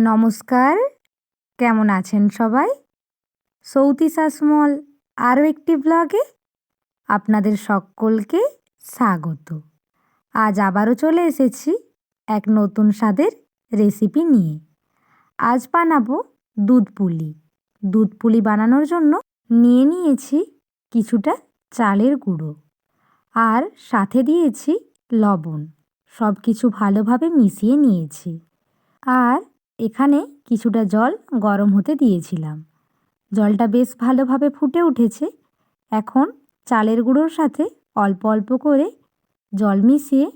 নমস্কার। কেমন আছেন সবাই? সৌতি শাসমল আরও একটি ব্লগে আপনাদের সকলকে স্বাগত। আজ আবারও চলে এসেছি এক নতুন স্বাদের রেসিপি নিয়ে। আজ বানাবো দুধ পুলি। দুধ পুলি বানানোর জন্য নিয়ে নিয়েছি কিছুটা চালের গুঁড়ো আর সাথে দিয়েছি লবণ। সব কিছু ভালোভাবে মিশিয়ে নিয়েছি। আর এখানে কিছুটা জল গরম হতে দিয়েছিলাম। জলটা বেশ ভালোভাবে ফুটে উঠেছে। এখন চালের গুঁড়োর সাথে অল্প অল্প করে জল মিশিয়ে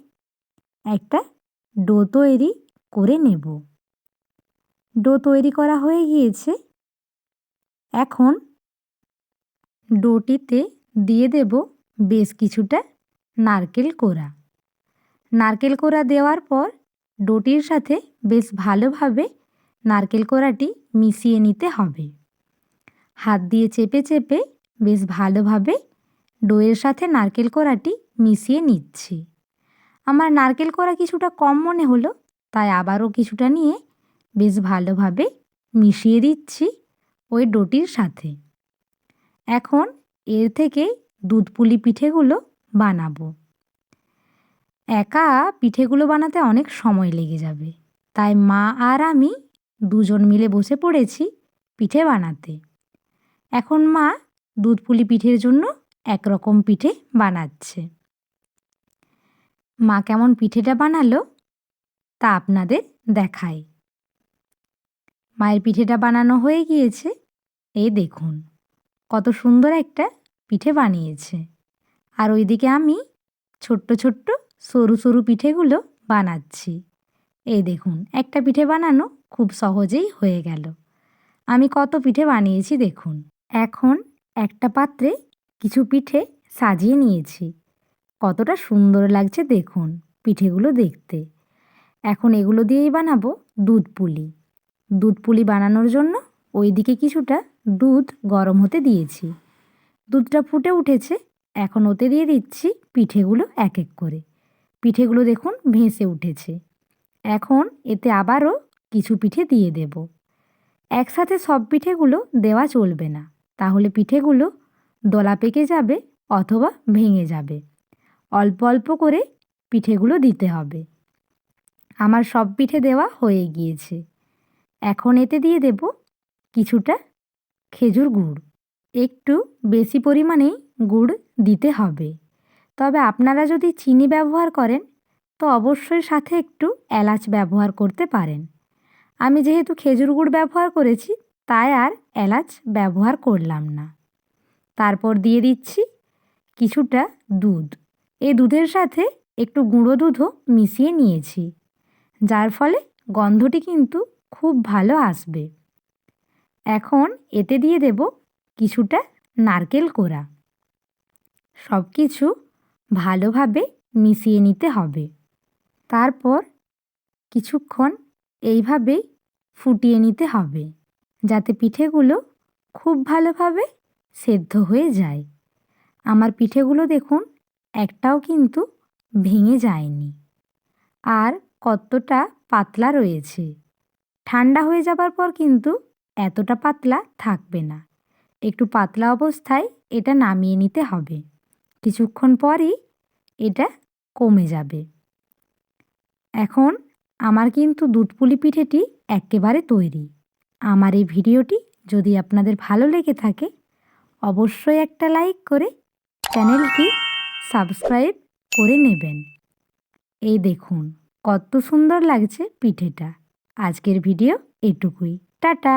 একটা ডো তৈরি করে নেব। ডো তৈরি করা হয়ে গিয়েছে। এখন ডোটিতে দিয়ে দেব বেশ কিছুটা নারকেল কোড়া। নারকেল কোড়া দেওয়ার পর ডোটির সাথে বেশ ভালোভাবে নারকেল কোড়াটি মিশিয়ে নিতে হবে। হাত দিয়ে চেপে চেপে বেশ ভালোভাবে ডোয়ের সাথে নারকেল কোড়াটি মিশিয়ে নিচ্ছি। আমার নারকেল কোড়া কিছুটা কম মনে হলো, তাই আবারও কিছুটা নিয়ে বেশ ভালোভাবে মিশিয়ে দিচ্ছি ওই ডোটির সাথে। এখন এর থেকে দুধ পুলি পিঠেগুলো বানাবো। একা পিঠেগুলো বানাতে অনেক সময় লেগে যাবে, তাই মা আর আমি দুজন মিলে বসে পড়েছি পিঠে বানাতে। এখন মা দুধ পুলি পিঠের জন্য একরকম পিঠে বানাচ্ছে। মা কেমন পিঠেটা বানালো তা আপনাদের দেখাই। মায়ের পিঠেটা বানানো হয়ে গিয়েছে, এই দেখুন, কত সুন্দর একটা পিঠে বানিয়েছে। আর ওইদিকে আমি ছোট্ট ছোট্ট সরু সরু পিঠেগুলো বানাচ্ছি। এই দেখুন, একটা পিঠে বানানো খুব সহজেই হয়ে গেল। আমি কত পিঠে বানিয়েছি দেখুন। এখন একটা পাত্রে কিছু পিঠে সাজিয়ে নিয়েছি। কতটা সুন্দর লাগছে দেখুন পিঠেগুলো দেখতে। এখন এগুলো দিয়েই বানাবো দুধ পুলি। দুধ পুলি বানানোর জন্য ওইদিকে কিছুটা দুধ গরম হতে দিয়েছি। দুধটা ফুটে উঠেছে, এখন ওতে দিয়ে দিচ্ছি পিঠেগুলো এক এক করে। পিঠেগুলো দেখুন ভেসে উঠেছে। এখন এতে আবারও কিছু পিঠে দিয়ে দেব। একসাথে সব পিঠেগুলো দেওয়া চলবে না। তাহলে পিঠেগুলো দলা পেকে যাবে অথবা ভেঙে যাবে। অল্প অল্প করে পিঠেগুলো দিতে হবে। আমার সব পিঠে দেওয়া হয়ে গিয়েছে। এখন এতে দিয়ে দেব কিছুটা খেজুর গুড়। একটু বেশি পরিমাণেই গুড় দিতে হবে। তবে আপনারা যদি চিনি ব্যবহার করেন, তো অবশ্যই সাথে একটু এলাচ ব্যবহার করতে পারেন। আমি যেহেতু খেজুর গুড় ব্যবহার করেছি, তাই আর এলাচ ব্যবহার করলাম না। তারপর দিয়ে দিচ্ছি কিছুটা দুধ। এই দুধের সাথে একটু গুঁড়ো দুধও মিশিয়ে নিয়েছি, যার ফলে গন্ধটি কিন্তু খুব ভালো আসবে। এখন এতে দিয়ে দেব কিছুটা নারকেল কোড়া। সব কিছু ভালোভাবে মিশিয়ে নিতে হবে। তারপর কিছুক্ষণ এইভাবেই ফুটিয়ে নিতে হবে, যাতে পিঠেগুলো খুব ভালোভাবে সেদ্ধ হয়ে যায়। আমার পিঠেগুলো দেখুন, একটাও কিন্তু ভেঙে যায়নি। আর কতটা পাতলা রয়েছে। ঠান্ডা হয়ে যাবার পর কিন্তু এতটা পাতলা থাকবে না। একটু পাতলা অবস্থায় এটা নামিয়ে নিতে হবে। কিছুক্ষণ পরই এটা কমে যাবে। এখন আমার কিন্তু দুধপুলি পিঠেটি একেবারে তৈরি। আমার এই ভিডিওটি যদি আপনাদের ভালো লেগে থাকে, অবশ্যই একটা লাইক করে চ্যানেলটি সাবস্ক্রাইব করে নেবেন। এই দেখুন, কত সুন্দর লাগছে পিঠেটা। আজকের ভিডিও এটুকুই। টাটা!